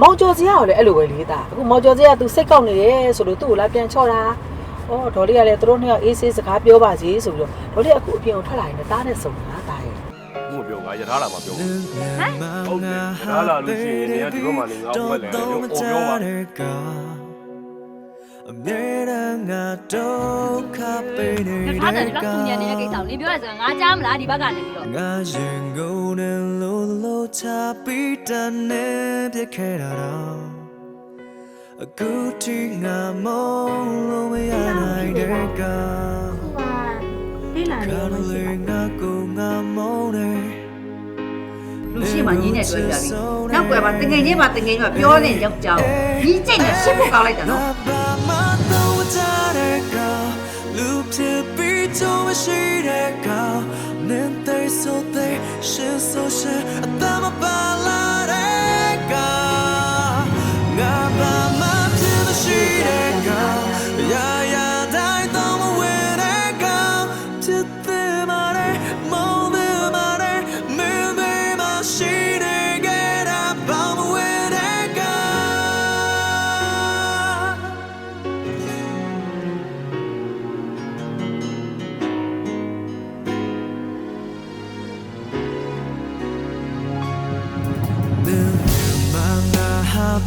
မောင်ကျော်စရာကလည်းအဲ့လိုပဲလေးတာအခုမောင်ကျော်စရာက तू စိတ်ကောက်နေတယ်ဆိုလို့သူ့ကိုလာပြန်ချော့တာဩဒေါ်လေးကလည်းသူတို့နှစ်ယောက်အေးဆေးစကားပြောပါစေဆိုပြီးတော့ဒေါ်လေးကအခုအပြင်ကိုထွက်လာရင်လည်းတားနဲ့စုံတာတာရဲ့ဘုမပြောငါရထားလာမှာပြောဟုတ်တယ်ဒါလာလို့ရှိရင်နေရာဒီဘက်မှာနေငါဘက်လည်းပြောပြောပြောပါ အမြဲတမ်းငါဒုက္ခပေးနေငါထားတယ်ဒီဘက်သူမြန်နေတဲ့ကိစ္စကိုနင်ပြောရစကားငါကြားမလားဒီဘက်ကနေပြီးတော့ငါရင်ကုန်နဲ့လို့လို့ချပြီးတန်နေပြခဲ့တာတော့အခုထိငါမုန်းလို့မရနိုင်တဲ့ကလေးလာနေခါမှရှိလေးပါငါကိုငါမုန်းတယ် လူရှိမှညီးနေတွေ့ကြပြီနောက်ကွယ်ပါတငယ်ချင်းပါတငယ်ချင်းပါပြောနေယောက်ျားကိုညီးကျိတ်နဲ့ရှစ်ဖို့ကောင်းလိုက်တာနော်ဘာမှတော့ကြတဲ့ကလူဖြစ်ပြီးတော့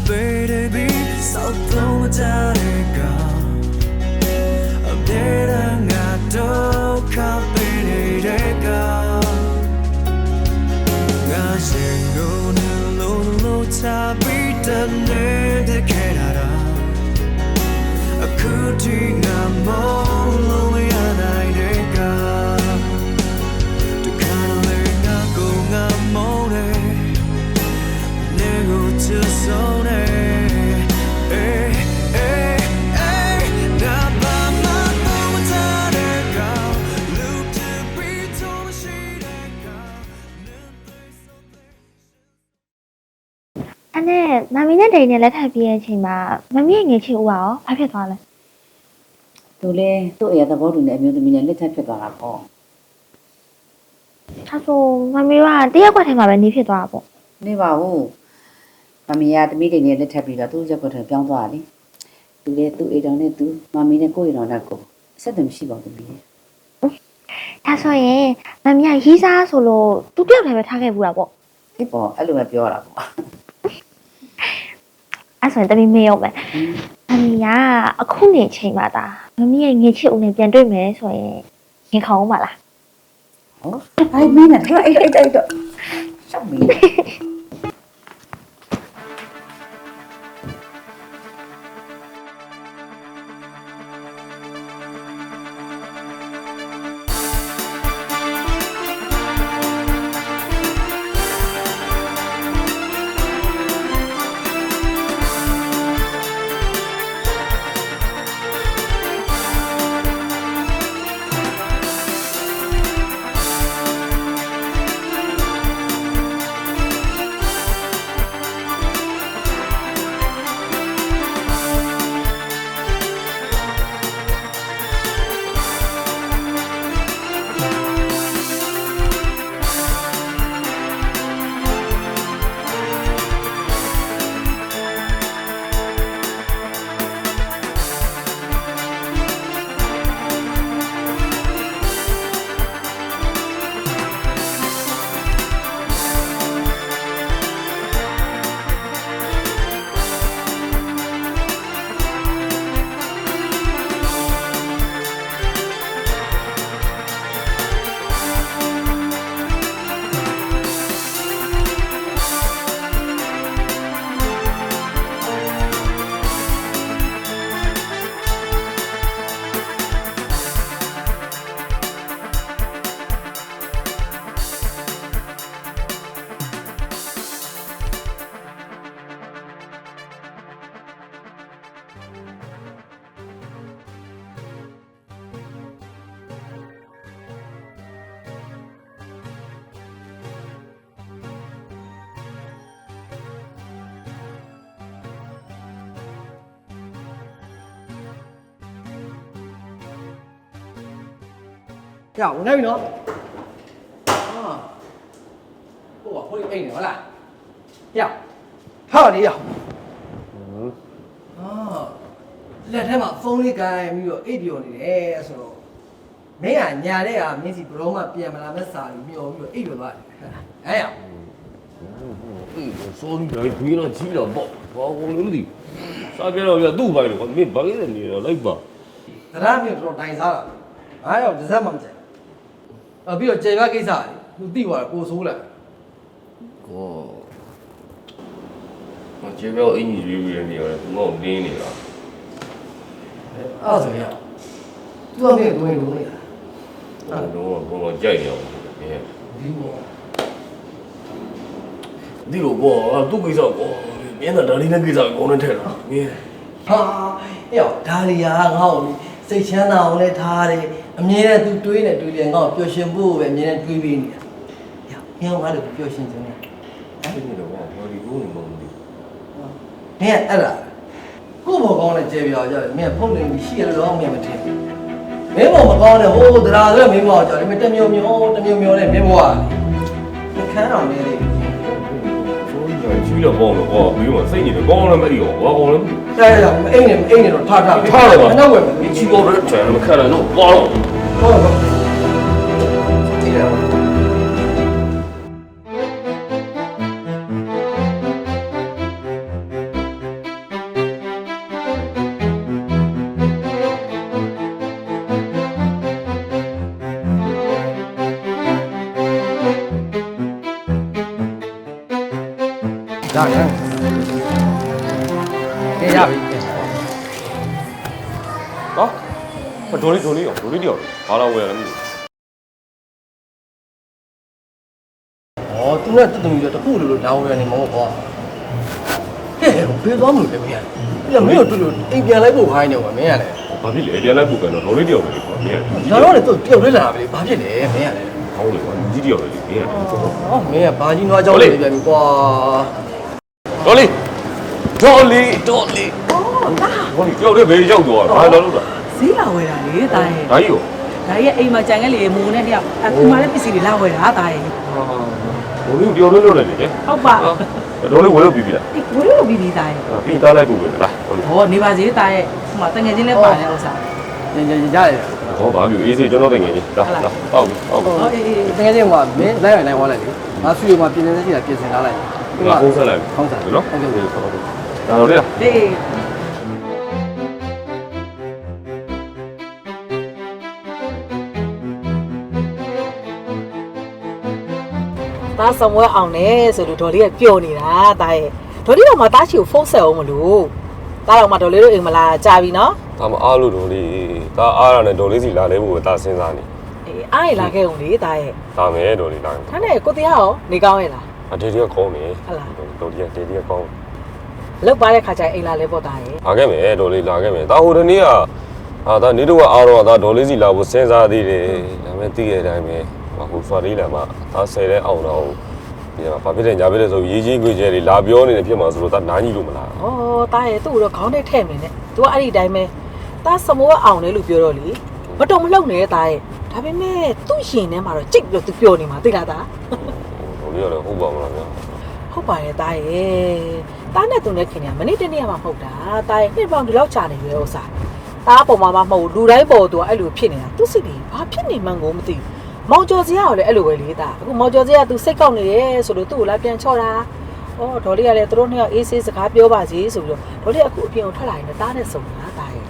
baby so don't matter a better not to copy ga ga singo no lo lo ta bi ta ne နဲ့မမီနဲ့ဒိန်နဲ့လက်ထပ်ပြီးတဲ့အချိန်မှာမမီရဲ့ငယ်ချစ်ဦးကရောဘာဖြစ်သွားလဲသူလဲသူ့အရာသဘောတူနဲ့အမျိုးသမီးနဲ့လက်ထပ်ဖြစ်သွားတာပေါ့ဒါဆိုမမီကတရက်ကွက်ထဲမှာပဲနေဖြစ်သွားတာပေါ့နေပါဘူးမမီးကသမီးတွေနဲ့လက်ထပ်ပြီးတော့သူ့ရက်ကွက်ထဲပြောင်းသွားတာလေသူလဲသူ့အိမ်တော်နဲ့သူမမီးနဲ့ကိုယ့်အိမ်တော်နဲ့ကိုအဆက်အသွယ်မရှိပါဘူးသမီးရဲ့ဒါဆိုရင်မမီကရီးစားဆိုလို့သူတယောက်တည်းပဲထားခဲ့ဘူးတာပေါ့ဒီပေါ့အဲ့လိုပဲပြောရတာပေါ့ အဲ့ဆိုရင်တမီမေးရောက်မယ်မမီကအခုနေအချိန်မှာဒါမမီရဲ့ငယ်ချစ်ဦးနဲ့ပြန်တွေ့မယ်ဆိုရင်ရင်ခေါင်းအောင်ပါလားဟုတ်ဘိုင်မင်းနဲ့အဲ့အဲ့အဲ့တော့ရှောက်မီး။ကြောက်ဝင် နေပြီနော်။ဟာ။ဟိုကဟိုအိမ်နေဟုတ်လား။ကြောက်။ဟာနေရ။ လက်ထဲမှာဖုန်းလေးကိုင်ပြီးတော့အိပ်ပျော်နေတယ်ဆိုတော့မင်းကညာတဲ့ဟာမင်းစီဘရောမှပြန်မလာမဲ့စာပြီးမျောပြီးတော့အိပ်ပျော်သွားတယ်အဲ့ရအေးစောပြီးတော့ဒီတော့ကြီးတော့ပေါ့ဘာကုန်လို့မသိစားပြတော့ပြသူ့ဘိုင်းလို့မင်းဘာလဲနေတော့လိုက်ပါတရားမျိုးတော့တိုင်စားတာအားရောက်တစ်စက်မှမကျန်အပြီးတော့ကျေပြကိစ္စသူတိသွားတယ်ကိုဆိုးလိုက်ကောမကျေပြောအင်ကြီးရွေးပြီးနေရတယ်သူမောင်းတင်းနေတာ အဲ့ဒါဆိုရင်သူ့အမေတွင်လို့နေတာအဲ့တော့ဘောတော့ကြိုက်ရောမင်းဒီဘောဒီလိုဘောသူ့ကိစ္စကောမင်းကဒါလေးနဲ့ကိစ္စကောင်းနေထဲတော့မင်းဟာအေးဒါလီယာငါ့ကိုစိတ်ချမ်းသာအောင်လဲထားတယ်အမြဲတမ်းသူတွေးနေတွေးတယ်ငါ့ကိုပျော်ရွှင်ဖို့ပဲအမြဲတမ်းတွေးပေးနေတာညညငါ့ကိုပျော်ရွှင်ခြင်းနဲ့အဲ့ဒီတော့ဘာဒီကိုနေမလို့မင်းကအဲ့ဒါ ကို့ဘောကောင်းတဲ့ကျေပြောကြတယ်မင်းကဖုန်းနေပြီးရှိရလို့မင်းမထင်မင်းဘောမကောင်းတဲ့ဟိုးတရားဆိုမင်းဘောကြော်တယ်မင်းတမျိုးမျိုးတမျိုးမျိုးနဲ့မင်းဘောကမခန်းတော်နေလေဆိုရင်ကြီးတော့ပေါ့လို့ကောမင်းကစိတ်နေတယ်ကောင်းလည်းမသိရောဘာကောင်းလဲတဲ့ရမအိမ်နေမအိမ်နေတော့ထားထားထားတယ်ပါနောက်ဝယ်မဒီယ်ချီပေါ်တဲ့တယ်မခက်တယ်တော့ဘာလို့ဟုတ်ဟုတ်ကြည့် ရအောင်ရတယ်ကဲရပြီဟောဒိုလေးဒိုလေးရောဒိုလေးတယောက်ဘာလာဝယ်ရလဲမသိဩသူနဲ့တူတူပြီးတော့တခုလိုလိုလောင်းရနေမှာပေါ့ဟဲ့ဘေးသွားမလို့လည်းမရဘူးပြမင်းတို့တူတူအိမ်ပြန်လိုက်ဖို့ခိုင်းနေပါမင်းရတယ်ဘူးဘာဖြစ်လဲပြန်လိုက်ပို့ကန်တော့ဒိုလေးတယောက်ပဲကွာမင်းဒါတော့လေသူတယောက်လေးလာပြီဘာဖြစ်လဲမင်းရတယ်ဟောင်းလေကွာကြီးတယောက်လေမင်းဟောမင်းကဘာကြီးနွားကြောင်းလေးပြန်ပြီကွာ ဒိုလေးဒိုလေးဒိုလေးဟောဒီတယောက်လေးဘယ်ရောက်တော့ဘာလာလို့လဲဈေးလာဝယ်တာလေတာရဲ့ဒါကြီးရောဒါရဲ့အိမ်မှာကြံခဲ့လေမူနဲ့တယောက်အခုမှလည်းပစ္စည်းတွေလာဝယ်တာတာရဲ့ဒိုလေးတယောက်လေးလို့လည်းလေဟုတ်ပါဒိုလေးဝယ်လို့ပြီးပြီလားဒီဝယ်လို့ပြီးပြီးတာရဲ့ပြီးသားလိုက်ပို့ပဲလားဟောနေပါစေတာရဲ့ဟိုမှာတငယ်ချင်းလည်းပါတယ်ဥစ္စာရရရတယ်ဟောဘာပြောအေးစေကျွန်တော်တကယ်ကြီးလာလာပေါ့ပေါ့ဟောအေးအေးတကယ်ချင်းကမင်းလိုက်ရနိုင်သွားလိုက်လေငါဆွေမှာပြင်နေစီတာပြင်ဆင်ထားလိုက် ငါဖုန်းဆက်လိုက်ဟုတ်တယ်နော်ဟုတ်ကဲ့ဒါတော့လေအေးတားဆောင်ဝဲအောင်နေဆိုလို့ဒေါ်လေးကပျော်နေတာတာရဲ့ဒေါ်လေးတော့မှတားချီကိုဖုန်းဆက်အောင်မလို့တားတော့မှဒေါ်လေးတို့အိမ်မလာကြာပြီနော်ဒါမအားလို့တော့လေဒါအားရနဲ့ဒေါ်လေးစီလာလဲဖို့ဒါစဉ်းစားနေအေးအားရလာခဲ့အောင်လေတာရဲ့ဒါမယ်ဒေါ်လေးလာခန်းနဲ့ကိုတရားရောနေကောင်းရဲ့လား အတေတီကကောင်းနေဟုတ်လားဒေါ်လေးကတေတီကကောင်းလောက်ပါတဲ့ခါကျရင်အိမ်လာလဲပေါ့တာရဲ့လာခဲ့မယ်ဒေါ်လေးလာခဲ့မယ်ဒါဟိုတနေ့ကအာဒါနေတော့အားတော့ဒါဒေါ်လေးစီလာဖို့စဉ်းစားသေးတယ်ဒါပေမဲ့သိရတဲ့အတိုင်းပဲဟိုဆွာလေးလာမှဒါဆယ်တဲ့အောင်တော့ဒီမှာဘာဖြစ်လဲညာဖြစ်လဲဆိုရေးချင်းကြွေကျဲလေးလာပြောနေတယ်ဖြစ်မှာဆိုတော့ဒါနားကြီးလို့မလား။ဩတာရဲ့သူ့ကိုတော့ခေါင်းထဲထည့်မယ်နဲ့။ तू ကအဲ့ဒီအတိုင်းပဲ။တာစမိုးကအောင်တယ်လို့ပြောတော့လေ။မတုံမလှုပ်နဲ့တာရဲ့။ဒါပေမဲ့သူ့ရှင်ထဲမှာတော့ကြိတ်ပြီးတော့ तू ပြောနေမှာသိလားတာ ကိုလေးကတော့ဟုတ်ပါမလားဗျာဟုတ်ပါရဲ့တားရဲ့တားနဲ့သူနဲ့ခင်ဗျာမနေ့တနေ့ကမှမဟုတ်တာတားရဲ့နှစ်ပေါင်းဒီလောက်ကြာနေရွယ်ဥစားတားပုံမှာမဟုတ်လူတိုင်းပေါ်သူကအဲ့လိုဖြစ်နေတာသူစိတ်ကြီးဘာဖြစ်နေမှန်းကိုမသိဘူးမောင်ကျော်စရာကလည်းအဲ့လိုပဲလေတာအခုမောင်ကျော်စရာကသူစိတ်ကောက်နေတယ်ဆိုလို့သူ့ကိုလာပြန်ချော့တာဩဒေါ်လေးကလည်းသူတို့နှစ်ယောက်အေးဆေးစကားပြောပါစေဆိုပြီးတော့ဒေါ်လေးအခုအပြင်ကိုထွက်လာရင်တားနဲ့ဆုံတာတားရဲ့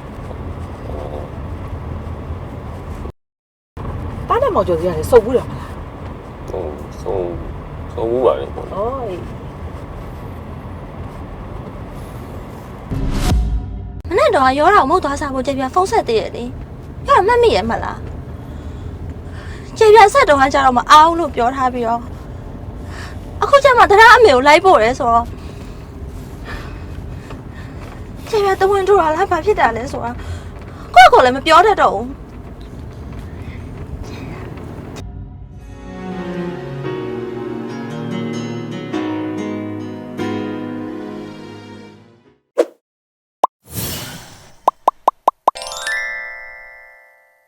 တားနဲ့မောင်ကျော်စရာကလည်းစုပ်ဘူးတယ်မလားဟုတ်ဆုံး ဆုံးဘူးပါလေပေါ့။အော်အေးမနေ့တော့ရောတာကိုမဟုတ်သွားစားဖို့ကြည်ပြဖုန်းဆက်သေးတယ်လေပြောရမှတ်မိရဲ့မလားကြည်ပြဆက်တော့ကကြတော့မအောင်လို့ပြောထားပြီးတော့အခုကျမှတရားအမေကိုလိုက်ဖို့ရဲဆိုတော့ကြည်ပြတဝင်းထူတာလားဘာဖြစ်တာလဲဆိုတော့ကိုယ့်ကိုယ်လည်းမပြောတတ်တော့ဘူး